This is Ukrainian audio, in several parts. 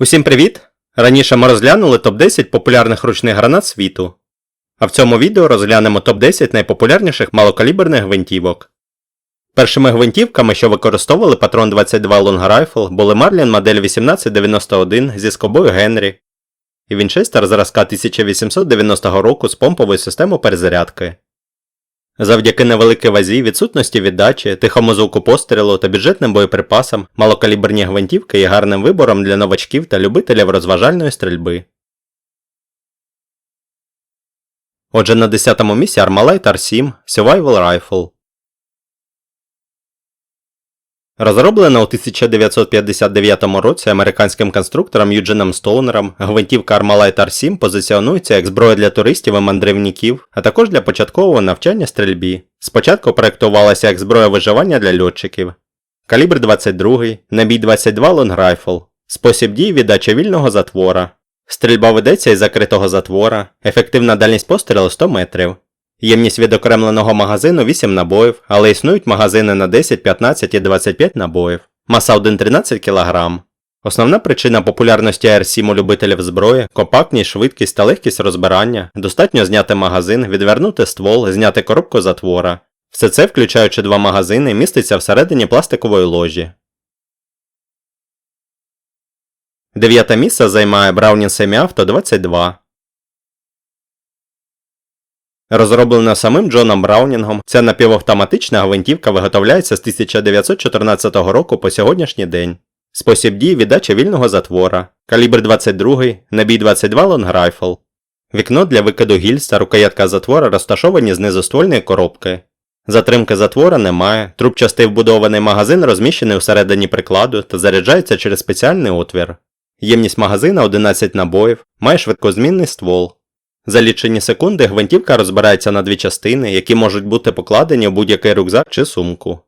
Усім привіт! Раніше ми розглянули топ-10 популярних ручних гранат світу. А в цьому відео розглянемо топ-10 найпопулярніших малокаліберних гвинтівок. Першими гвинтівками, що використовували патрон 22 Long Rifle, були Marlin модель 1891 зі скобою Генрі і Вінчестер зразка 1890 року з помповою системою перезарядки. Завдяки невеликій вазі, відсутності віддачі, тихому звуку пострілу та бюджетним боєприпасам малокаліберні гвинтівки є гарним вибором для новачків та любителів розважальної стрільби. Отже, на 10-му місці Armalite R7 Survival Rifle. Розроблена у 1959 році американським конструктором Юджином Стоунером, гвинтівка Armalite R7 позиціонується як зброя для туристів і мандрівників, а також для початкового навчання стрільбі. Спочатку проєктувалася як зброя виживання для льотчиків. Калібр 22, набій 22 Long Rifle. Спосіб дії віддача вільного затвора. Стрільба ведеться із закритого затвора, ефективна дальність пострілу 100 метрів. Ємність відокремленого магазину 8 набоїв, але існують магазини на 10, 15 і 25 набоїв. Маса 1,13 кг. Основна причина популярності R7 у любителів зброї компактність, швидкість та легкість розбирання, достатньо зняти магазин, відвернути ствол, зняти коробку затвора. Все це, включаючи два магазини, міститься всередині пластикової ложі. Дев'яте місце займає Browning Semi-Auto 22. Розроблена самим Джоном Браунінгом, ця напівавтоматична гвинтівка виготовляється з 1914 року по сьогоднішній день. Спосіб дії віддача вільного затвора, калібр 22, набій 22 Long Rifle. Вікно для викиду гільз та рукоятка затвора розташовані знизу ствольної коробки. Затримки затвора немає, трубчастий вбудований магазин розміщений всередині прикладу та заряджається через спеціальний отвір. Ємність магазина 11 набоїв, має швидкозмінний ствол. За лічені секунди гвинтівка розбирається на дві частини, які можуть бути покладені у будь-який рюкзак чи сумку.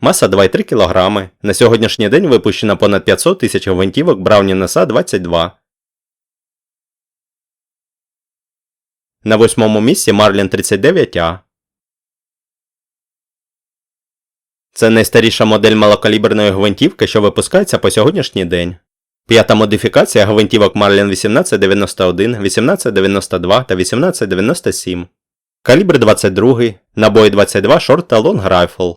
Маса 2,3 кг. На сьогоднішній день випущено понад 500 тисяч гвинтівок SA 22. На восьмому місці Marlin 39A. Це найстаріша модель малокаліберної гвинтівки, що випускається по сьогоднішній день. П'ята модифікація гвинтівок Marlin 1891, 1892 та 1897. Калібр 22, набої 22 шорт та лонг райфл.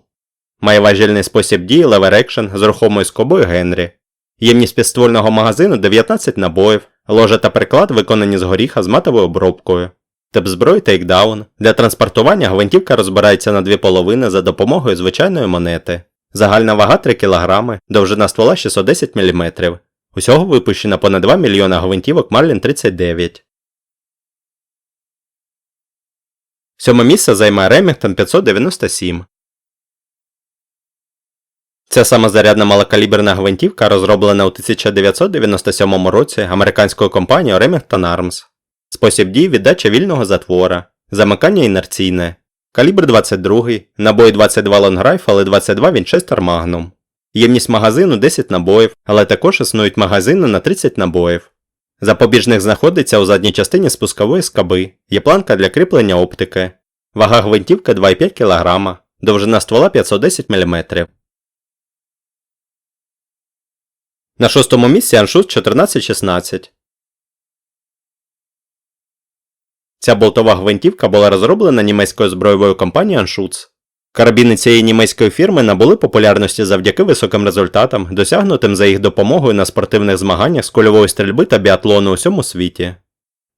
Має важільний спосіб дії lever action з рухомою скобою Генрі. Ємність підствольного магазину 19 набоїв, ложа та приклад виконані з горіха з матовою обробкою. Тип зброї тейкдаун. Для транспортування гвинтівка розбирається на дві половини за допомогою звичайної монети. Загальна вага 3 кг, довжина ствола 610 мм. Усього випущено понад 2 мільйона гвинтівок Marlin 39. Сьоме місце займає Remington 597. Ця самозарядна малокаліберна гвинтівка розроблена у 1997 році американською компанією Remington Arms. Спосіб дії віддача вільного затвора, замикання інерційне, калібр 22, набої 22 Long Rifle і 22 Winchester Magnum. Ємність магазину 10 набоїв, але також існують магазини на 30 набоїв. Запобіжник знаходиться у задній частині спускової скаби, є планка для кріплення оптики. Вага гвинтівки 2,5 кг, довжина ствола 510 мм. На шостому місці аншус 1416. Ця болтова гвинтівка була розроблена німецькою збройовою компанією Anschutz. Карабіни цієї німецької фірми набули популярності завдяки високим результатам, досягнутим за їх допомогою на спортивних змаганнях з кольової стрільби та біатлону у всьому світі.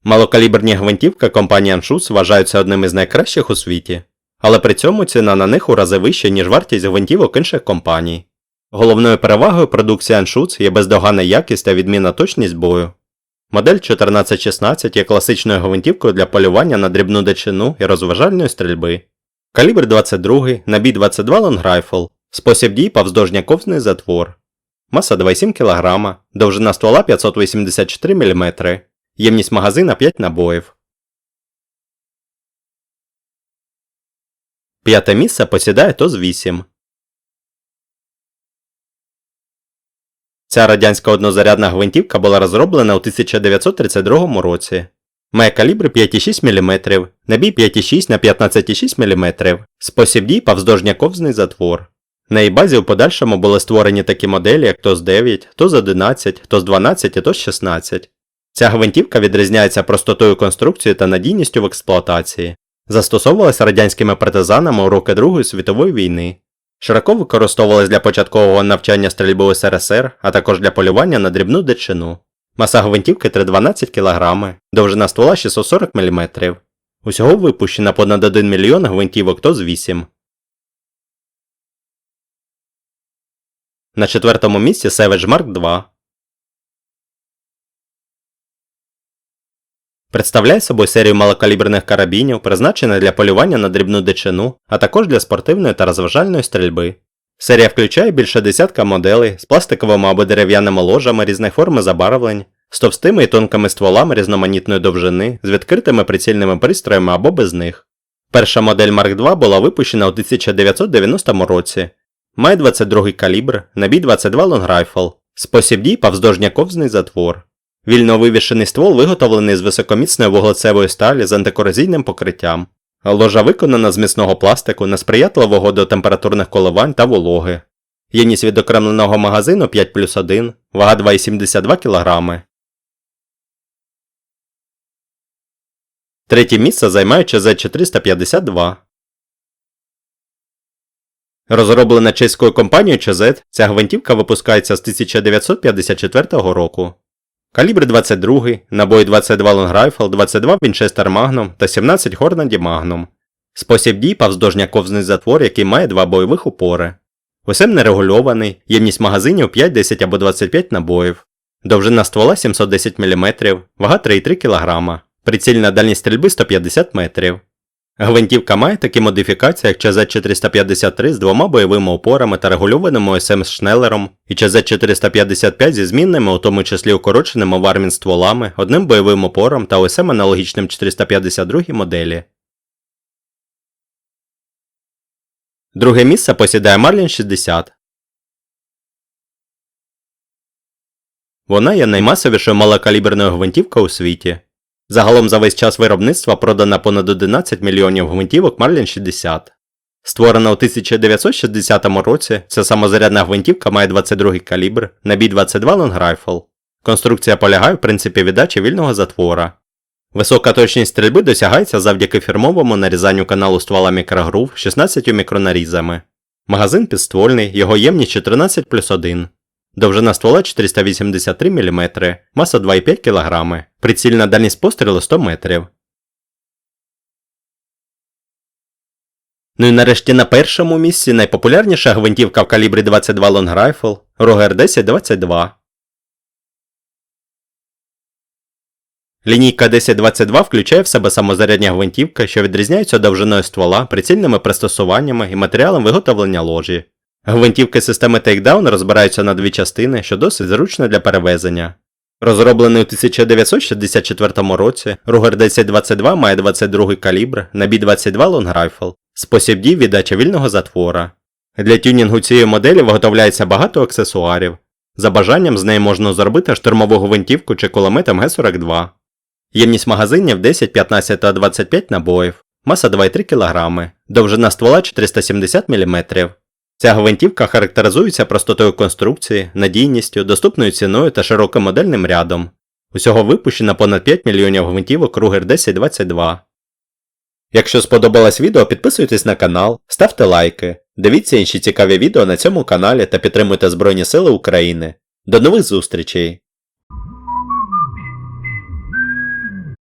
Малокаліберні гвинтівки компанії Anschutz вважаються одним із найкращих у світі, але при цьому ціна на них у рази вища, ніж вартість гвинтівок інших компаній. Головною перевагою продукції Anschutz є бездоганна якість та відмінна точність бою. Модель 1416 є класичною гвинтівкою для полювання на дрібну дичину і розважальної стрільби. Калібр 22, набій 22 Long Rifle, спосіб дій повздовжня ковзний затвор. Маса 2,7 кг, довжина ствола 584 мм, ємність магазина 5 набоїв. П'яте місце посідає ТОЗ-8. Ця радянська однозарядна гвинтівка була розроблена у 1932 році. Має калібр 5,6 мм, набій 5,6 на 15,6 мм, спосіб дій повздовжня ковзний затвор. На її базі у подальшому були створені такі моделі, як ТОЗ-9, ТОЗ-11, ТОЗ-12 і ТОЗ-16. Ця гвинтівка відрізняється простотою конструкції та надійністю в експлуатації. Застосовувалась радянськими партизанами у роки Другої світової війни. Широко використовувалась для початкового навчання стрільби СРСР, а також для полювання на дрібну дичину. Маса гвинтівки 312 кг, довжина ствола 640 мм. Усього випущено понад 1 мільйон гвинтівок ТОЗ-8. На четвертому місці Savage Mark 2. Представляє собою серію малокаліберних карабінів, призначених для полювання на дрібну дичину, а також для спортивної та розважальної стрільби. Серія включає більше десятка моделей з пластиковими або дерев'яними ложами різних форм забарвлень, з товстими і тонкими стволами різноманітної довжини, з відкритими прицільними пристроями або без них. Перша модель Mark II була випущена у 1990 році. Має 22 калібр, набій 22 лонграйфл, спосіб дій повздовжняковзний затвор. Вільно вивішений ствол виготовлений з високоміцної вуглецевої сталі з антикорозійним покриттям. Ложа виконана з міцного пластику, несприятливого до температурних коливань та вологи. Ємність відокремленого магазину 5 плюс 1, вага 2,72 кг. Третє місце займає ЧЗ-452. Розроблена чеською компанією ЧЗ, ця гвинтівка випускається з 1954 року. Калібр 22, набої 22 лонграйфл, 22 Вінчестер Magnum та 17 Хорнаді Magnum. Спосіб дій повздовжня ковзний затвор, який має два бойових упори. Усем нерегульований, ємність магазинів 5, 10 або 25 набоїв. Довжина ствола 710 мм, вага 3,3 кг. Прицільна дальність стрільби 150 метрів. Гвинтівка має такі модифікації, як ЧЗ-453 з двома бойовими опорами та регульованим ОСМ шнелером, і ЧЗ-455 зі змінними, у тому числі укороченими вармін стволами, одним бойовим опором та ОСМ аналогічним 452 моделі. Друге місце посідає Marlin 60. Вона є наймасовішою малокаліберною гвинтівкою у світі. Загалом за весь час виробництва продано понад 11 мільйонів гвинтівок Marlin 60. Створена у 1960 році, ця самозарядна гвинтівка має 22 калібр, набій 22 лонграйфл. Конструкція полягає в принципі віддачі вільного затвора. Висока точність стрільби досягається завдяки фірмовому нарізанню каналу ствола мікрогрув 16 мікронарізами. Магазин підствольний, його ємність 14 плюс 1. Довжина ствола 483 мм, маса 2,5 кг, прицільна дальність пострілу 100 метрів. Ну і нарешті на першому місці найпопулярніша гвинтівка в калібрі 22 Long Rifle Roger 1022. Лінійка 1022 включає в себе самозарядні гвинтівки, що відрізняються довжиною ствола, прицільними пристосуваннями і матеріалом виготовлення ложі. Гвинтівки системи Takedown розбираються на дві частини, що досить зручно для перевезення. Розроблений у 1964 році, Ruger 1022 має 22 калібр, набій 22 лонграйфл, спосіб дій віддача вільного затвора. Для тюнінгу цієї моделі виготовляється багато аксесуарів. За бажанням з неї можна зробити штурмову гвинтівку чи кулемет МГ-42. Ємність магазинів 10, 15 та 25 набоїв, маса 2,3 кг, довжина ствола 470 мм. Ця гвинтівка характеризується простотою конструкції, надійністю, доступною ціною та широким модельним рядом. Усього випущено понад 5 мільйонів гвинтівок Ruger 1022. Якщо сподобалось відео, підписуйтесь на канал, ставте лайки, дивіться інші цікаві відео на цьому каналі та підтримуйте Збройні Сили України. До нових зустрічей!